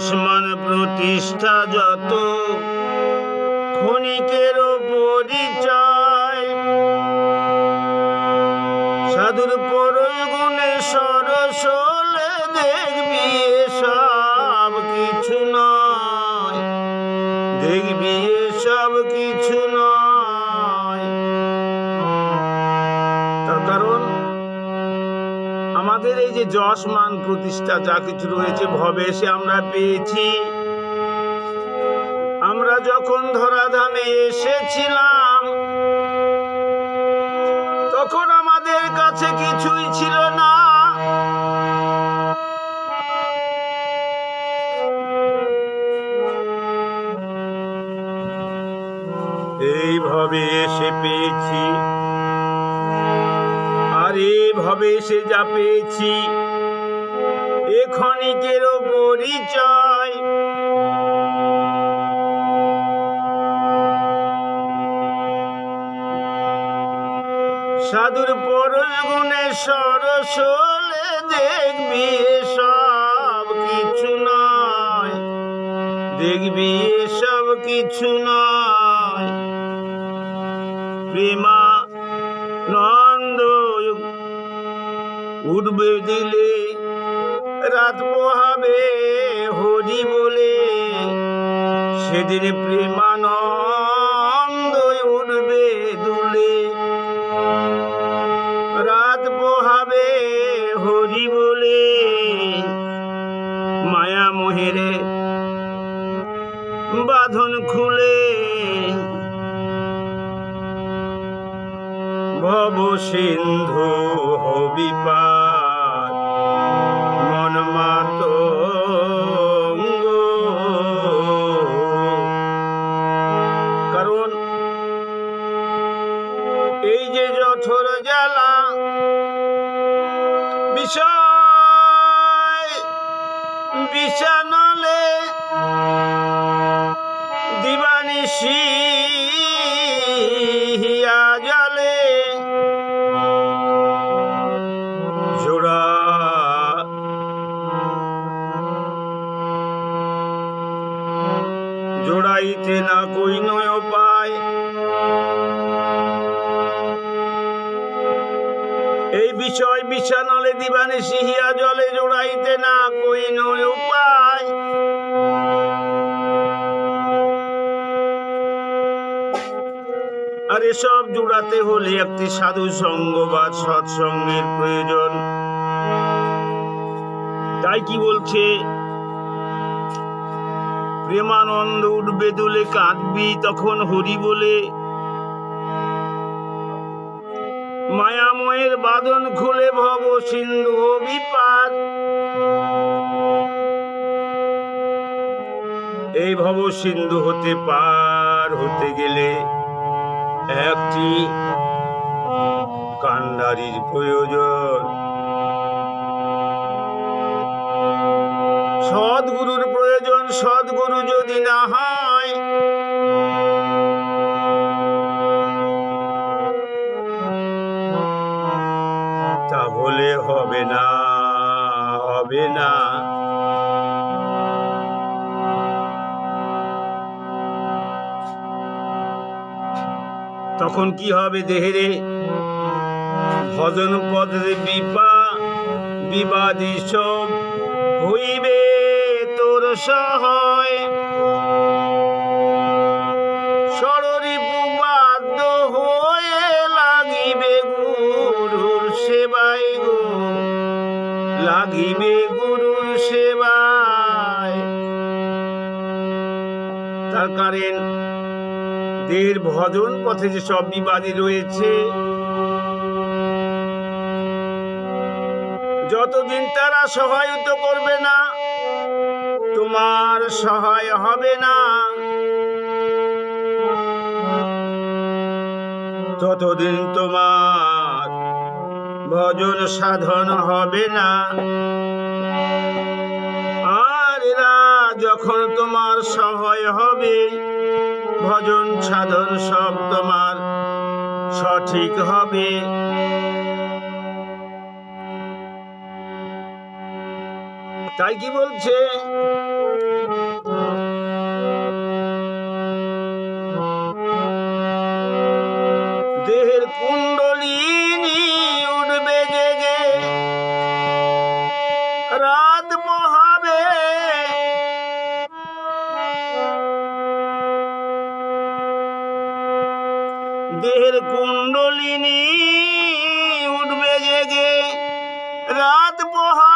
যশমান প্রতিষ্ঠা যত। ক্ষণিকের পরিচয়। সাধুর পরগুণে সরসলে দেখবি সব কিছু নয়। দেখবি যশ মান প্রতিষ্ঠা যা কিছু রয়েছে, ভবে সে আমরা পেয়েছি। আমরা যখন ধরাধামে এসেছিলাম, তখন আমাদের কাছে কিছুই ছিল না। এইভাবে এসে পেয়েছি। আর এভাবে এসে যা পেয়েছি এ ক্ষণিকেরও পরিচয়। সাধুর পরশ গুণে সরসলে দেখবি সব কিছু নয়। দেখবি সব কিছু নয়। প্রেমা নন্দ উঠবে দিলে রাত পোহাবে হরি বলে। সেদিন প্রেমানন্দ উঠবে দুলে। রাত পোহাবে হরি বলে। মায়া মোহেরে বাঁধন খুলে। ভব সিন্ধু হবি পার কই নয় পায়। এই বিষয় বিছানলে দিবানে সিহিয়া জলে জোড়াইতে না কই নয় উপায় আর এসব জোড়াতে হলে একটি সাধু সঙ্গ বা সৎসঙ্গের প্রয়োজন। তাই কি বলছে? প্রেমানন্দ উঠবে দুলে কাঁদবি তখন হরি বলে। মায়াময়ের বাদন খুলে ভব সিন্ধু বিপাদ এই ভব সিন্ধু হতে পার হতে গেলে একটি কান্ডারির প্রয়োজন। সদ্গুরুর প্রয়োজন, সদ্গুরু যদি না হয়। তাহলে হবে না হবে না। তখন কি হবে দেহেরে? ভজন পদে বিপা, বিবাদী সব হইবে। সহায় সররি বাধ্য হয়ে লাগিবে গুরুর সেবায় গো। লাগিবে গুরুর সেবায় তার কারণ দেহের ভজন পথে যে সব বিবাদী রয়েছে, যতদিন তারা সহায়ত করবে না তোমার সহায় হবে না। ততদিন তোমার ভজন সাধন হবে না। আর এরা যখন তোমার সহায় হবে, ভজন সাধন সব তোমার সঠিক হবে। তাই কি বলছে? দেহের কুণ্ডলিনী উঠবে জেগে। রাত পোহাবে দেহের কুণ্ডলিনী উঠবে জেগে। রাত পোহাবে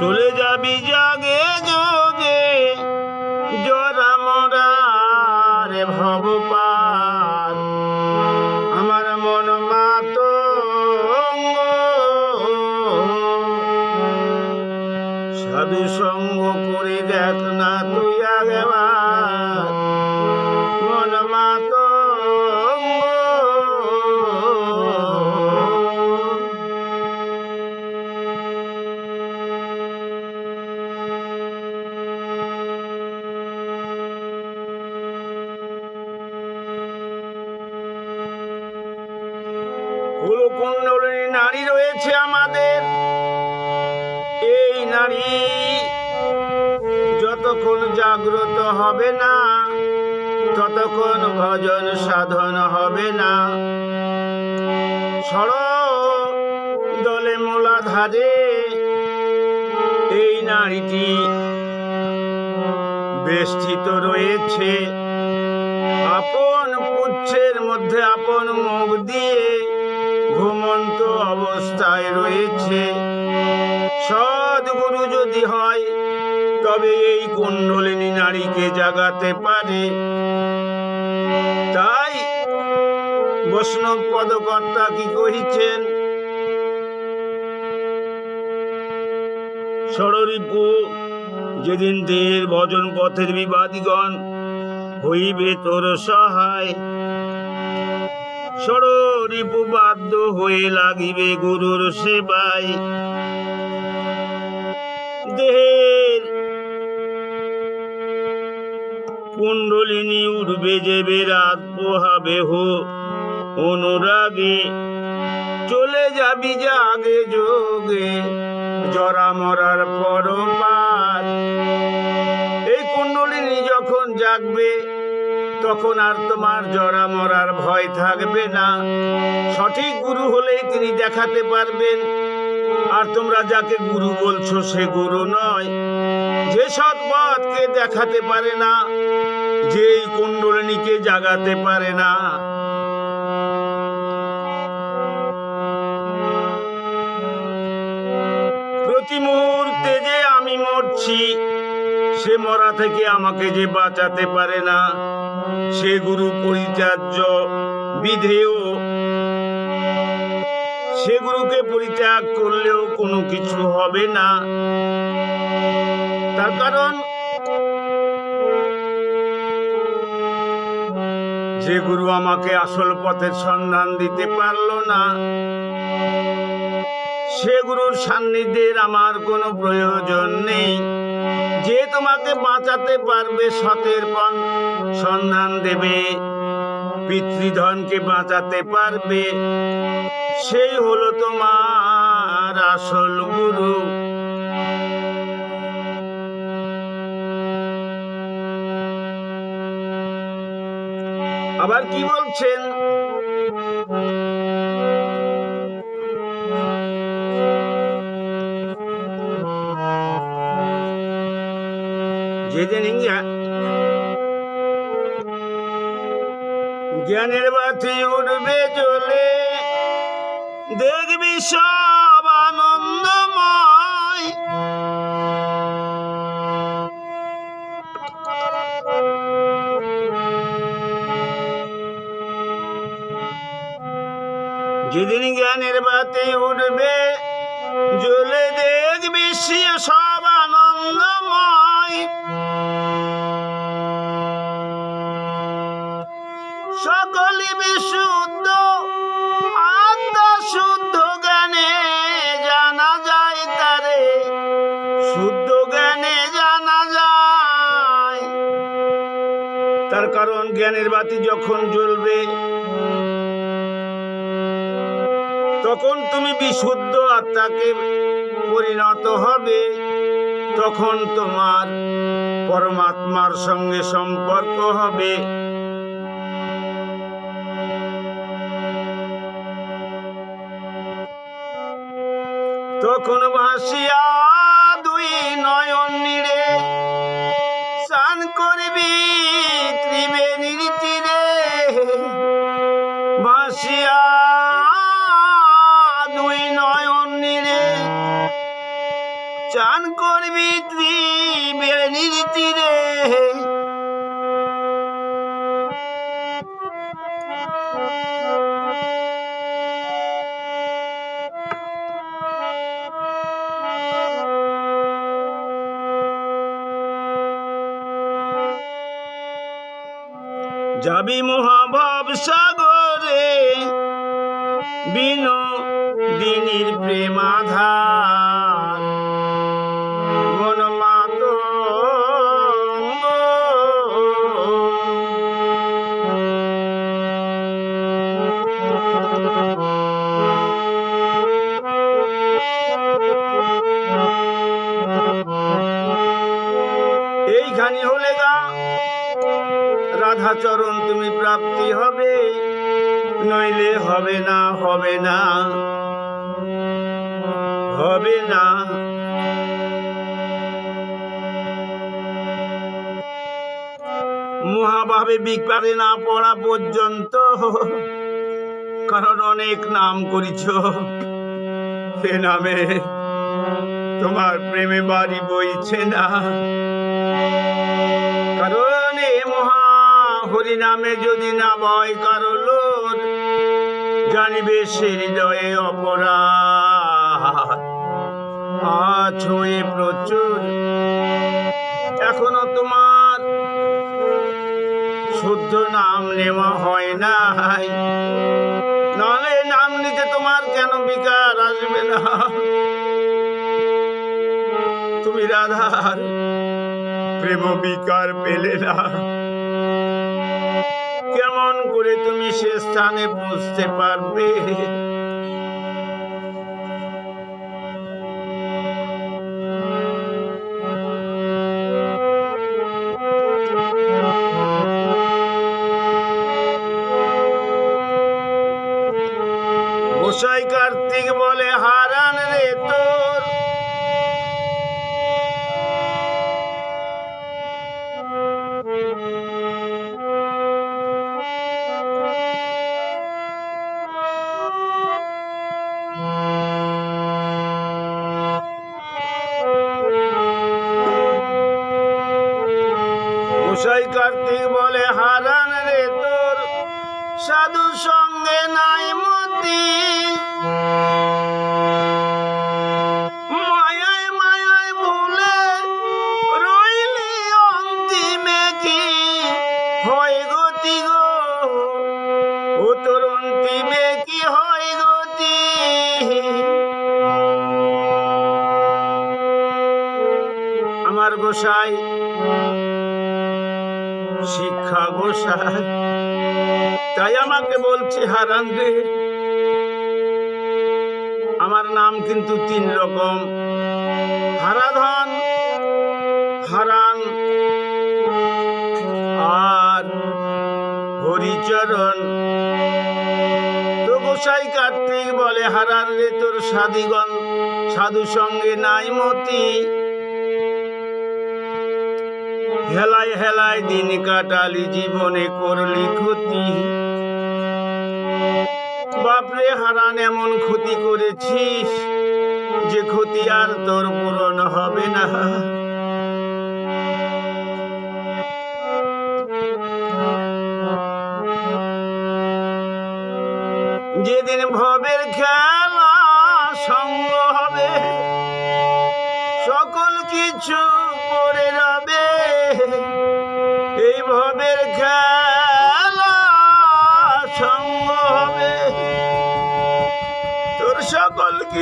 চলে যাবি জাগে যোগে জরা মরা রে পার কুলকুণ্ডলিনী নারী রয়েছে আমাদের। এই নারী যতক্ষণ জাগ্রত হবে না, ততক্ষণ ভজন সাধন হবে না। সর দলে মোলাধারে এই নারীটি বেষ্টিত রয়েছে। আপন পুচ্ছের মধ্যে আপন মুখ দিয়ে অবস্থায় রয়েছে। সদ্গুরু যদি হয়, তবে এই কুণ্ডলিনী নারীকে জাগাতে পারে। তাই বৈষ্ণব পদকর্তা কি কহিছেন? ষড়রিপু যেদিন দেহের ভজন পথের বিবাদীগণ হইবে তোর সহায়। ষড়রিপু বাধ্য হয়ে লাগিবে গুরুর সেবায় দেহের কুণ্ডলিনী উঠবে যে বেরাত পোহাবে হো অনুরাগে চলে যাবি জাগে যোগে, জরা মরার পরপার এই কুণ্ডলিনী যখন জাগবে তখন আর তোমার জরা মরার ভয় থাকবে না। সঠিক গুরু হলেই তিনি দেখাতে পারবেন। আর তোমরা যাকে গুরু বলছো সে গুরু নয়। যে সৎপথকে দেখাতে পারে না যে কুণ্ডলিনীকে জাগাতে পারে না। প্রতি মুহূর্তে যে আমি মরছি সে মরা থেকে আমাকে যে বাঁচাতে পারে না, সে গুরু পরিচার্য বিধেয়। সে গুরুকে পরিত্যাগ করলেও কোনো কিছু হবে না। তার কারণ, যে গুরু আমাকে আসল পথের সন্ধান দিতে পারল না, সে গুরুর সান্নিধ্যের আমার কোনো প্রয়োজন নেই। যে তোমাকে বাঁচাতে পারবে সতের সন্ধান দেবে, পিতৃধনকে বাঁচাতে পারবে। সেই হলো তোমার আসল গুরু। আবার কি বলছেন? ইঙ্গা- জ্ঞানের বাতি উঠবে চলে দেখবি সব আনন্দময়। যেদিন জ্ঞানের বাতি উঠবে জ্বলে দেখবি সব জ্ঞানের বাতি যখন জ্বলবে, তখন তুমি বিশুদ্ধ আত্মাকে পরিণত হবে। তখন তোমার পরমাত্মার সঙ্গে সম্পর্ক হবে। তখন ভাসিয়া দুই নয়ন যাবি মহাভাব সাগরে বিনোদিনীর প্রেমাধার। রাধাচরণ তুমি প্রাপ্তি হবে, নইলে হবে না হবে না হবে না। মহাভাবে বিকারে না পড়া পর্যন্ত কারণ অনেক নাম করিছ। সে নামে তোমার প্রেমে বাড়ি বইছে না। কারণ মহা হরি নামে যদি না ভয় কারও লোর জানিবে সে হৃদয়ে অপরাধ। প্রচুর। এখনও তোমার শুদ্ধ নাম নেওয়া হয় নাই। নালে নাম নিতে তোমার কেন বিকার আসবে না? তুমি রাধার প্রেম বিকার পেলে না। করে তুমি সে স্থানে বুঝতে পারবে। গোসাই কার্তিক বলে হারান রে তোর। সাধু সঙ্গে নাই মতি। মায়ায় মায়ায় রইলি কি? হয় কি হয় গতি? আমার গোসাই শিক্ষা গোসাই তাই আমাকে বলছে, হারান রে। আমার নাম কিন্তু তিন রকম। হারাধন, হারান, আর হরিচরণ। তো গোসাই কার্তিক বলে, হারান রে তোর সাদিগণ সাধু সঙ্গে নাই মতি। হেলায় হেলায় দিন কাটালি জীবনে করলি ক্ষতি। বাপরে হারান এমন ক্ষতি করেছিস যে ক্ষতি আর তোর পূরণ হবে না।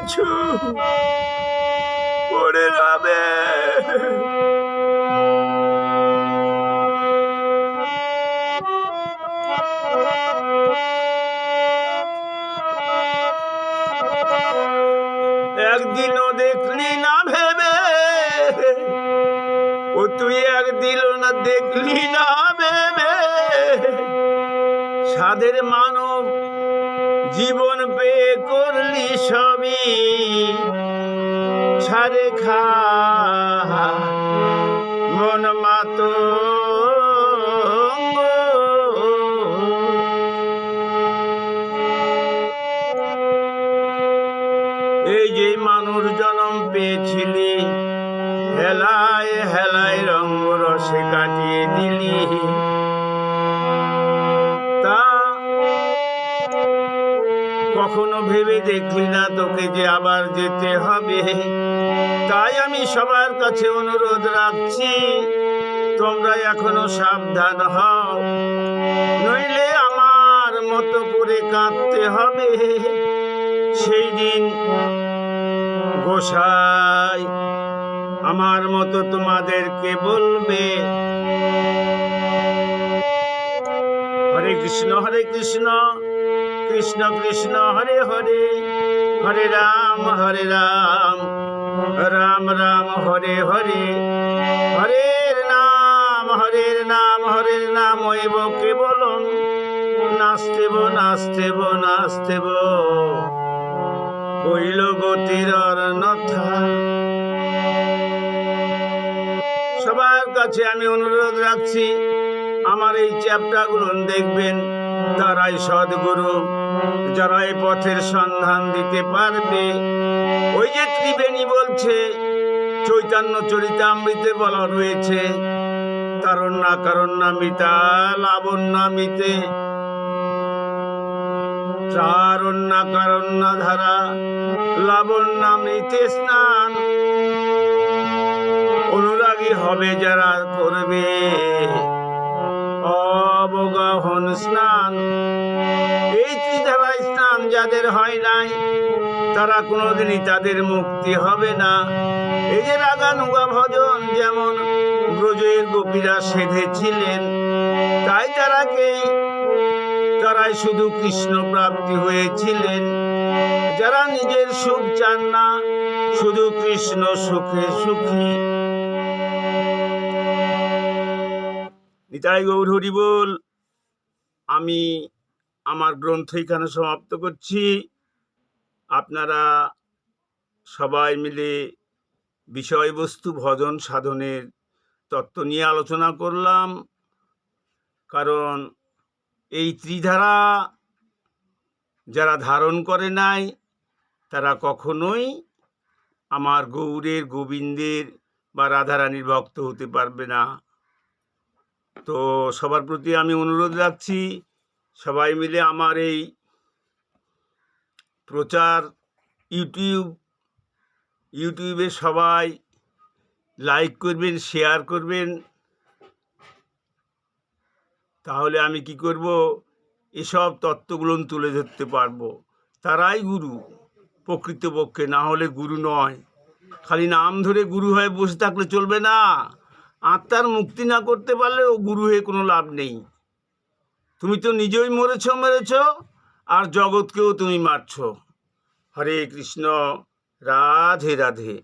কিছু পড়ে যাবে। একদিনও দেখলি না ভেবে, ও তুই একদিন না দেখলি না ভেবে। সাদের মানব জীবন পেয়ে করলি সবই। সারে খা। মন মাতো এই যে মানুষ জনম পেয়েছিলি, হেলায় হেলায় রঙ্গ রসে কাটিয়ে দিলি। কখনো ভেবে দেখলি না তোকে যে আবার যেতে হবে। তাই আমি সবার কাছে অনুরোধ রাখছি, তোমরা এখনও সাবধান হও। নইলে আমার মতো করে কাঁদতে হবে। সেই দিন গোসাই আমার মতো তোমাদেরকে বলবে, হরে কৃষ্ণ হরে কৃষ্ণ। কৃষ্ণ কৃষ্ণ, হরে হরে। হরে রাম হরে রাম। রাম রাম, হরে হরে। হরের নাম হরের নাম হরের নাম হইব কেবলম নাচতেব নাচতেব নাচতেব। কইল গতির অর্ণথা সবার কাছে আমি অনুরোধ রাখছি, আমার এই চ্যাপ্টারগুলো দেখবেন, তারাই সদ্গুরু। যারা এই পথের সন্ধান দিতে পারবে, ওই যে ত্রিবেণী বলছে, চৈতন্য চরিতামৃতে বলা রয়েছে, তারণ্যা কারণ্যা মিতা, লাবণ্যা মিতে। চারণ্যা কারণ্যা ধারা, লাবণ্যা মৃতে স্নান। অনুরাগী হবে যারা করবে অবগাহন স্নান। যাদের হয় নাই, তারা কোনোদিনই তাদের মুক্তি হবে না। এই যে রাগানুগা ভজন যেমন ব্রজের গোপীরা সেধেছিলেন, তাই তারাকেই তারাই শুধু কৃষ্ণ প্রাপ্তি হয়েছিলেন। যারা নিজের সুখ চান না, শুধু কৃষ্ণ সুখে সুখী। নিতাই গৌর হরি বল আমি আমার গ্রন্থ এখানে সমাপ্ত করছি। আপনারা সবাই মিলে বিষয়বস্তু ভজন সাধনের তত্ত্ব নিয়ে আলোচনা করলাম। কারণ এই ত্রিধারা যারা ধারণ করে নাই, তারা কখনোই আমার গৌরের গোবিন্দের বা রাধারানীর ভক্ত হতে পারবে না। তো সবার প্রতি আমি অনুরোধ রাখছি সবাই মিলে আমার এই প্রচার ইউটিউব, ইউটিউবে সবাই লাইক করবেন শেয়ার করবেন। তাহলে আমি কি করব? এসব তত্ত্বগুলো তুলে ধরতে পারব। তারাই গুরু, প্রকৃতপক্ষে, না হলে গুরু নয়। খালি নাম ধরে গুরু হয়ে বসে থাকলে চলবে না। আত্মার মুক্তি না করতে পারলে ও গুরু হয়ে কোনো লাভ নেই। তুমি তো নিজেই মরেছ মেরেছ আর জগৎকেও তুমি মারছ। হরে কৃষ্ণ রাধে রাধে।